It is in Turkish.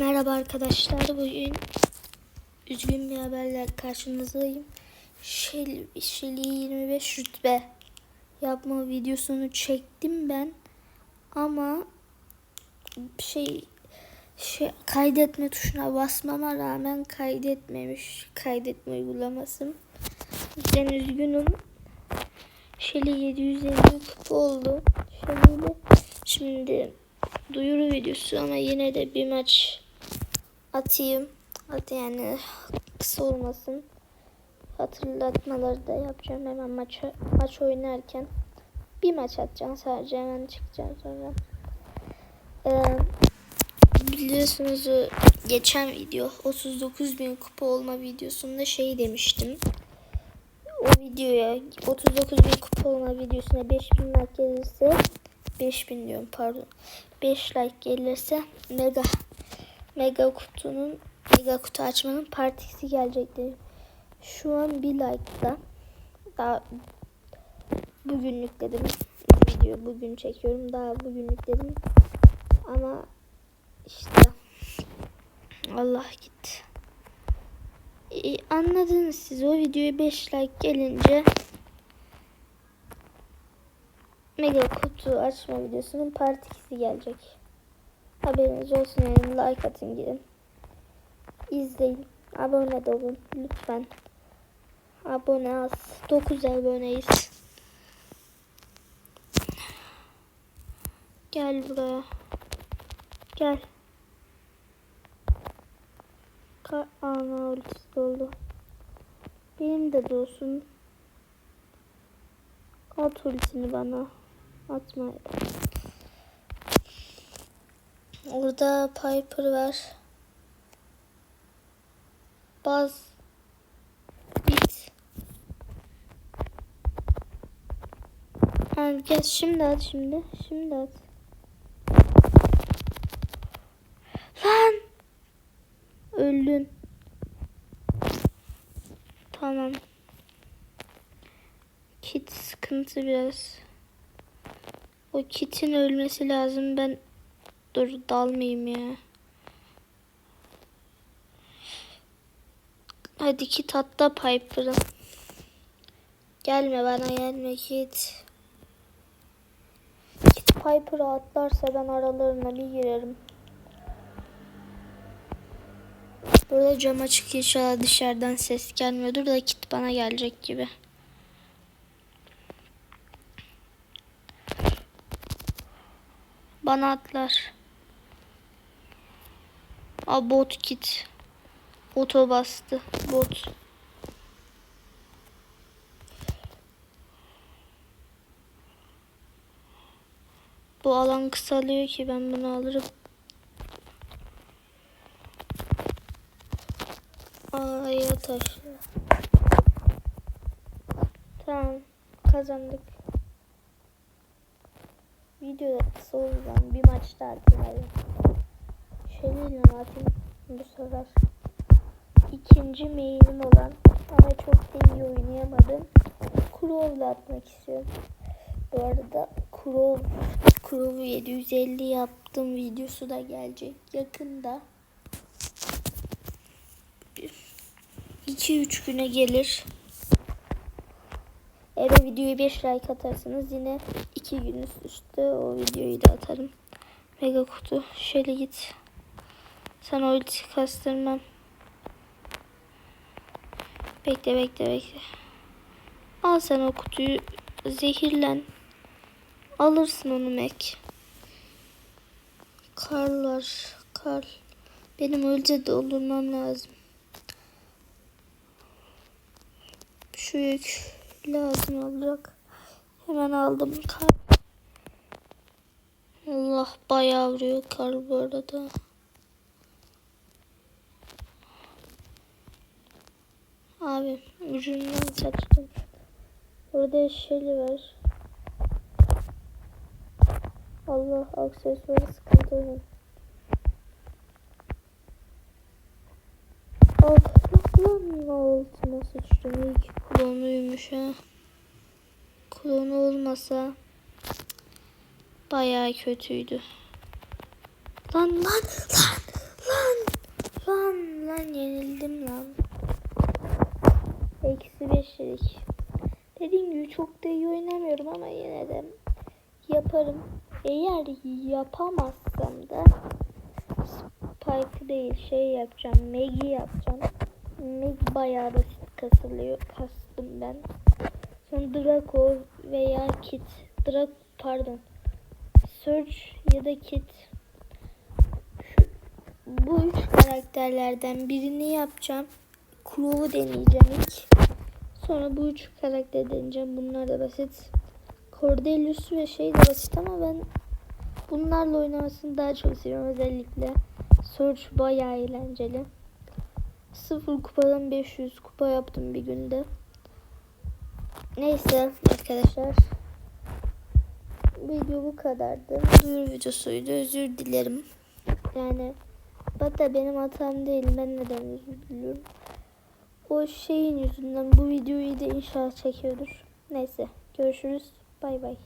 Merhaba arkadaşlar. Bugün üzgün bir haberle karşınızdayım. Şel, Şeli 25 rütbe yapma videosunu çektim ben. Ama şey şey kaydetme tuşuna basmama rağmen kaydetmemiş. Kaydetme uygulaması. Ben üzgünüm. Şeli 750 kupa oldu. Şeli'yle şimdi duyuru videosu ama yine de bir maç atayım. Hadi yani kısa olmasın. Hatırlatmaları da yapacağım hemen maç maç oynarken. Bir maç atacağım sadece hemen çıkacağım sonra. Ee, biliyorsunuz geçen video 39 bin kupa olma videosunda şey demiştim. O videoya 39 bin kupa olma videosuna 5000 like gelirse 5000 diyorum pardon. 5 like gelirse mega mega kutunun mega kutu açmanın partisi gelecektir. Şu an bir like'da daha bugünlük dedim. Video bugün çekiyorum. Daha bugünlük dedim. Ama işte Allah gitti. E, anladınız siz o videoya 5 like gelince mega kutu açma videosunun part 2'si gelecek. Haberiniz olsun yani like atın gidin. İzleyin. Abone de olun lütfen. Abone az. 9 aboneyiz. Gel buraya. Gel. Ka Ana ultisi doldu. Benim de dolsun. At ultini bana. Atma. Orada Piper var. Baz. Bit. Gel şimdi at şimdi. Şimdi at. Lan. Öldün. Tamam. Kit sıkıntı biraz. O kitin ölmesi lazım. Ben dur dalmayayım ya. Hadi kit hatta Piper'ım. Gelme bana gelme kit. Kit Piper'a atlarsa ben aralarına bir girerim. Burada cam açık inşallah dışarıdan ses gelmiyordur da kit bana gelecek gibi. Bana atlar. A bot kit. Oto bastı. Bot. Bu alan kısalıyor ki ben bunu alırım. Aya taşı. Tamam. Kazandık. Video kısa o bir maç daha atayım mi atayım bu sefer? İkinci main'im olan ama çok da iyi oynayamadım. Crow'la atmak istiyorum. Bu arada Crow, Crow'u 750 yaptım videosu da gelecek yakında. 2-3 güne gelir. Eğer videoyu 5 like atarsanız yine 2 gün üst üste o videoyu da atarım. Mega kutu. Şöyle git. Sana ulti kastırmam. Bekle bekle bekle. Al sen o kutuyu. Zehirlen. Alırsın onu Mac. Karlar. Kar. Benim ölce doldurmam lazım. Şu yük lazım olacak. Hemen aldım kar. Allah bayağı vuruyor kar bu arada. Abi ucundan kaçtım. Burada eşeli var. Allah aksesuarı sıkıntı. Ah lan altına sıçtım. İyi ki klonuymuş ha. Klonu olmasa bayağı kötüydü. Lan lan lan lan 5'lik. Dediğim gibi çok da iyi oynamıyorum ama yine de yaparım. Eğer yapamazsam da Spike değil şey yapacağım. Megi yapacağım. Megi bayağı basit kasılıyor. Kastım ben. Sonra Draco veya Kit. Draco pardon. Surge ya da Kit. Bu üç karakterlerden birini yapacağım. Crow'u deneyeceğim ilk. Sonra bu üç karakter deneyeceğim. Bunlar da basit. Cordelius ve şey de basit ama ben bunlarla oynamasını daha çok seviyorum. Özellikle Search bayağı eğlenceli. Sıfır kupadan 500 kupa yaptım bir günde. Neyse arkadaşlar. Video bu kadardı. Duyuru videosuydu. Özür dilerim. Yani hatta benim hatam değil. Ben neden özür diliyorum. O şeyin yüzünden bu videoyu da inşallah çekiyordur. Neyse görüşürüz. Bay bay.